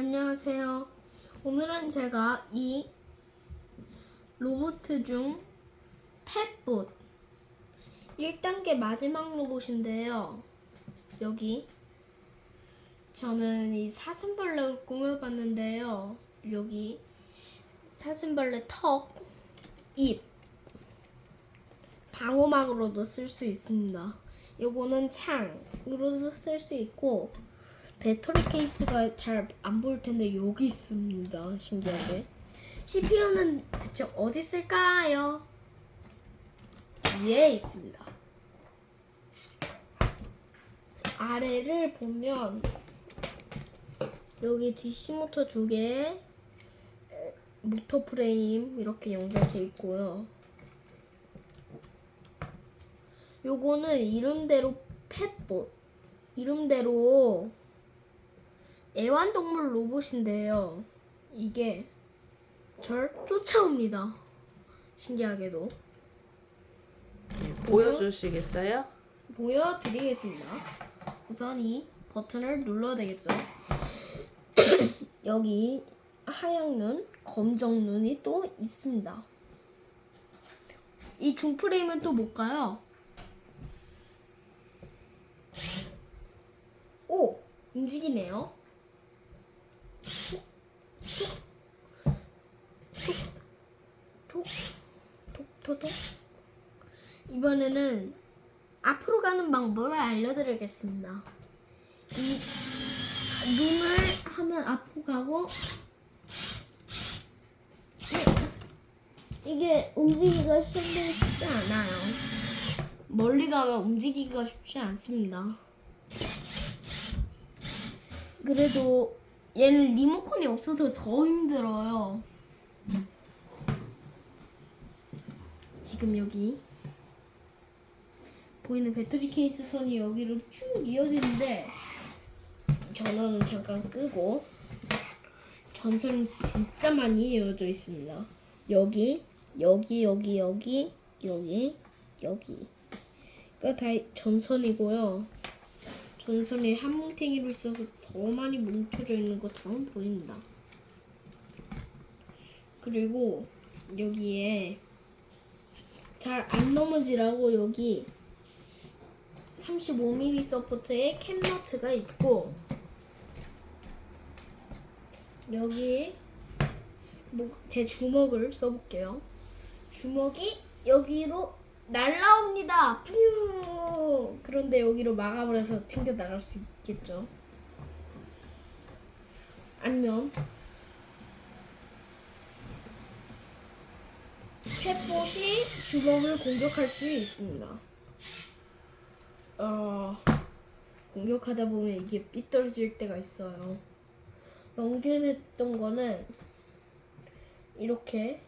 안녕하세요. 오늘은 제가 이 로봇 중 펫봇 1단계 마지막 로봇인데요. 여기 저는 이 사슴벌레를 꾸며봤는데요. 여기 사슴벌레 턱, 입, 방어막으로도 쓸 수 있습니다. 요거는 창으로도 쓸 수 있고 배터리 케이스가 잘 안 보일 텐데 여기 있습니다. 신기하게. CPU는 대체 어디 있을까요? 위에 있습니다. 아래를 보면 여기 DC 모터 두 개, 모터 프레임 이렇게 연결돼 있고요. 요거는 이름대로 펫봇 이름대로 애완동물 로봇인데요. 이게 절 쫓아옵니다. 신기하게도 보여주시겠어요? 보여드리겠습니다. 우선 이 버튼을 눌러야 되겠죠. 여기 하얀 눈, 검정 눈이 또 있습니다. 이 중프레임은 또 뭘까요? 오! 움직이네요. 톡, 톡, 톡, 톡. 이번에는 앞으로 가는 방법을 알려드리겠습니다. 이 눈을 하면 앞으로 가고 이- 이게 움직이기가 쉽지 않아요. 멀리 가면 움직이기가 쉽지 않습니다. 그래도 얘는 리모컨이 없어서 더 힘들어요. 지금 여기 보이는 배터리 케이스 선이 여기로 쭉 이어지는데 전원은 잠깐 끄고 전선이 진짜 많이 이어져 있습니다. 여기, 여기, 여기, 여기, 여기, 여기. 가다 전선이고요. 전선이 한 뭉탱이로 있어서 더 많이 뭉쳐져 있는 것처럼 보입니다. 그리고 여기에 잘 안 넘어지라고 여기 35mm 서포트에 캡너트가 있고 여기 뭐제 주먹을 써볼게요. 주먹이 여기로 날라옵니다. 뾰! 그런데 여기로 막아버려서 튕겨 나갈 수 있겠죠. 아니면 캣봇이 주먹을 공격할 수 있습니다. 어, 공격하다 보면 이게 삐뚤어질 때가 있어요. 연결했던 거는 이렇게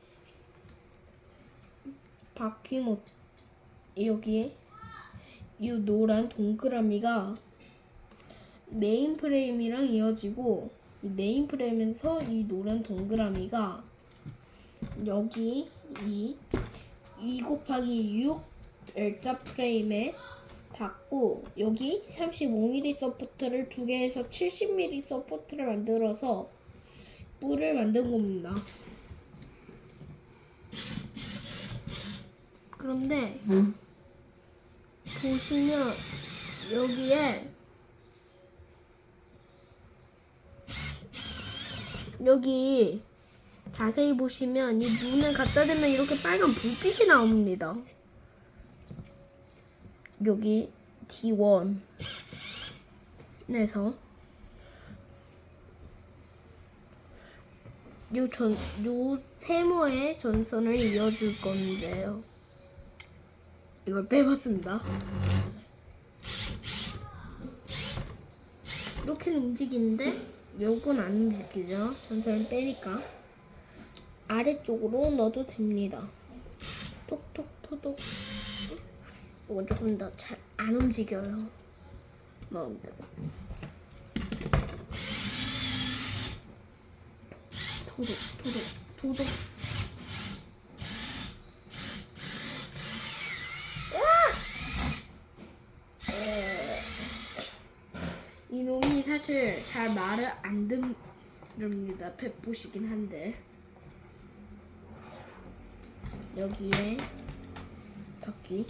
바퀴 못 여기 이 노란 동그라미가 메인 프레임이랑 이어지고 이 메인 프레임에서 이 노란 동그라미가 여기 이 2 곱하기 6 L자 프레임에 닿고 여기 35mm 서포트를 두 개에서 70mm 서포트를 만들어서 뿔을 만든 겁니다. 그런데 보시면 여기에 여기 자세히 보시면 이 눈을 갖다 대면 이렇게 빨간 불빛이 나옵니다. 여기 D1에서 요 전, 요 세모의 전선을 이어줄 건데요. 이걸 빼봤습니다. 이렇게는 움직이는데 요건 안 움직이죠. 전선을 빼니까 아래쪽으로 넣어도 됩니다. 톡톡톡톡. 이거 조금 더 잘 안 움직여요. 마음대로. 도둑, 도둑, 도둑. 이놈이 사실 잘 말을 안 듣, 이럽니다. 펫보시긴 한데 여기에 바퀴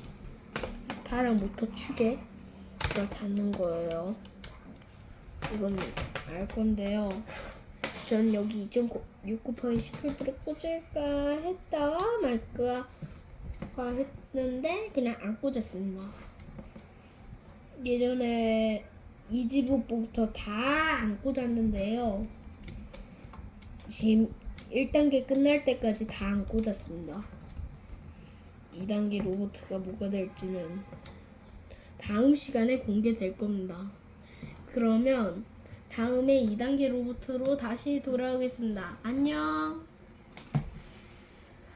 파랑 모터 축에 이걸 닿는 거예요. 이건 알 건데요. 전 여기 2.69% 18%를 꽂을까 했다가 말까 했는데 그냥 안 꽂았습니다. 예전에 이지부부터 다안 꽂았는데요. 지금 1단계 끝날 때까지 다안 꽂았습니다. 2단계 로봇가 뭐가 될지는 다음 시간에 공개될 겁니다. 그러면 다음에 2단계 로봇으로 다시 돌아오겠습니다. 안녕!